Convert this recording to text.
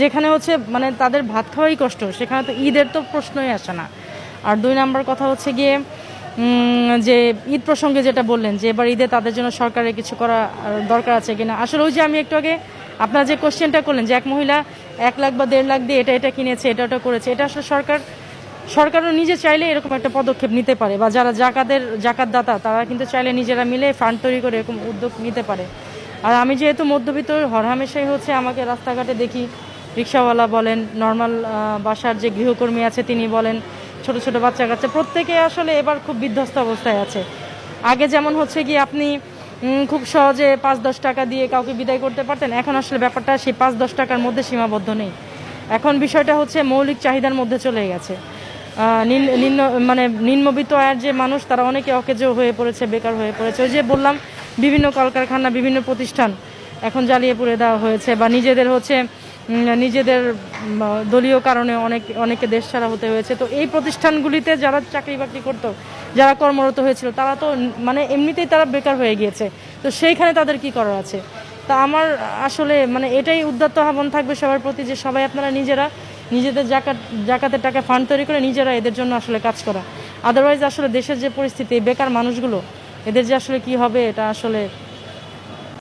যেখানে হচ্ছে মানে তাদের ভাত খাওয়াই কষ্ট, সেখানে তো ঈদের তো প্রশ্নই আসে না। আর দুই নাম্বার কথা হচ্ছে গিয়ে যে ঈদ প্রসঙ্গে যেটা বললেন, যে এবার ঈদে তাদের জন্য সরকারের কিছু করা দরকার আছে কিনা। আসলে ওই যে আমি একটু আগে আপনার যে কোশ্চেনটা করলেন, যে এক মহিলা এক লাখ বা দেড় লাখ দিয়ে এটা এটা কিনেছে, এটা ওটা করেছে, এটা আসলে সরকার, সরকারও নিজে চাইলে এরকম একটা পদক্ষেপ নিতে পারে, বা যারা জাকাতের জাকাত দাতা তারা কিন্তু চাইলে নিজেরা মিলে ফান্ড তৈরি করে এরকম উদ্যোগ নিতে পারে। আর আমি যেহেতু মধ্যবিত্ত, হরহামেশাই হচ্ছে আমাকে রাস্তাঘাটে দেখি রিক্সাওয়ালা বলেন নর্মাল বাসার যে গৃহকর্মী আছে তিনি বলেন, ছোট ছোট বাচ্চা কাচ্চা, প্রত্যেকে আসলে এবার খুব বিধ্বস্ত অবস্থায় আছে। আগে যেমন হচ্ছে কি, আপনি খুব সহজে পাঁচ দশ টাকা দিয়ে কাউকে বিদায় করতে পারতেন, এখন আসলে ব্যাপারটা সেই পাঁচ দশ টাকার মধ্যে সীমাবদ্ধ নেই। এখন বিষয়টা হচ্ছে মৌলিক চাহিদার মধ্যে চলে গেছে। নিম্ন মানে নিম্নবিত্ত আয়ের যে মানুষ, তারা অনেকে অকেজো হয়ে পড়েছে, বেকার হয়ে পড়েছে। ওই যে বললাম, বিভিন্ন কলকারখানা, বিভিন্ন প্রতিষ্ঠান এখন জ্বালিয়ে পুড়ে দেওয়া হয়েছে বা নিজেদের হচ্ছে নিজেদের দলীয় কারণে অনেক অনেকে দেশ ছাড়া হতে হয়েছে। তো এই প্রতিষ্ঠানগুলিতে যারা চাকরি বাকরি করতো, যারা কর্মরত হয়েছিল, তারা তো মানে এমনিতেই তারা বেকার হয়ে গিয়েছে। তো সেইখানে তাদের কি করার আছে? তা আমার আসলে মানে এটাই উদ্যত্ত আহ্বান থাকবে সবার প্রতি যে সবাই আপনারা নিজেরা, নিজেদের জাকাত, জাকাতের টাকা ফান্ড তৈরি করে নিজেরা এদের জন্য আসলে কাজ করা। আদারওয়াইজ আসলে দেশের যে পরিস্থিতি বেকার মানুষগুলো, এদের যে আসলে কি হবে, এটা আসলে